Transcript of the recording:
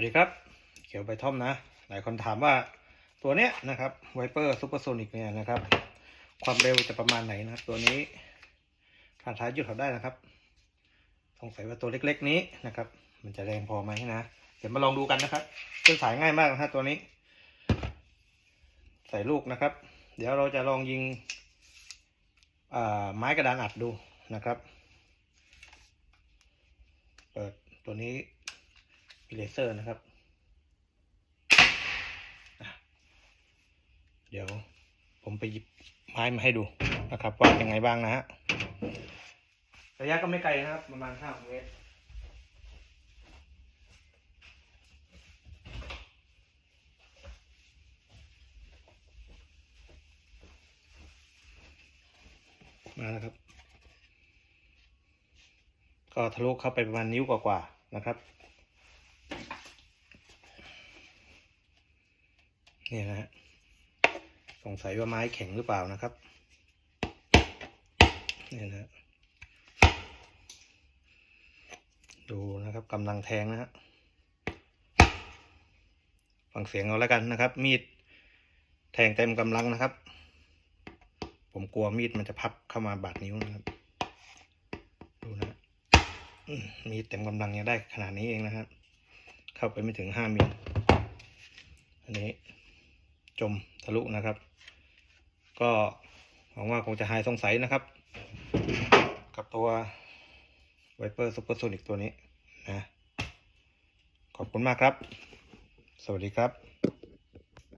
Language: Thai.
วัสดีครับ เขียวใบท่อมนะ หลายคนถามว่าตัวเนี้ยนะครับไวเปอร์ซูเปอร์โซนิกเนี่ยนะครับ ความเร็วจะประมาณไหนนะครับ ตัวนี้ผ่านท้ายหยุดเขาได้นะครับ สงสัยว่าตัวเล็กๆนี้นะครับ มันจะแรงพอไหมนะ เดี๋ยวมาลองดูกันนะครับเส้นสายง่ายมากนะฮะตัวนี้ ใส่ลูกนะครับ เดี๋ยวเราจะลองยิงอ่าไม้กระดานอัดดูนะครับ เปิดตัวนี้ เลเซอร์นะครับ เดี๋ยวผมไปหยิบไม้มาให้ดูนะครับ ว่ายังไงบ้างนะฮะระยะก็ไม่ไกลนะครับ ประมาณห้าเมตรมาแล้วครับ ก็ทะลุเข้าไปประมาณนิ้วกว่าๆนะครับ เนี่ยนะฮะสงสัยว่าไม้แข็งหรือเปล่านะครับเนี่ยนะฮะดูนะครับกำลังแทงนะฮะฟังเสียงเอาแล้วกันนะครับ มีดแทงเต็มกำลังนะครับ ผมกลัวมีดมันจะพับเข้ามาบาดนิ้วนะครับ ดูนะมมีเต็มกำลังยังได้ขนาดนี้เองนะครับ เข้าไปไม่ถึงห้ามิลอันนี้ จมทะลุนะครับ ก็หวังว่าคงจะหายสงสัยนะครับ กับตัวไวเปอร์ซูเปอร์โซนิกตัวนี้นะขอบคุณมากครับ สวัสดีครับ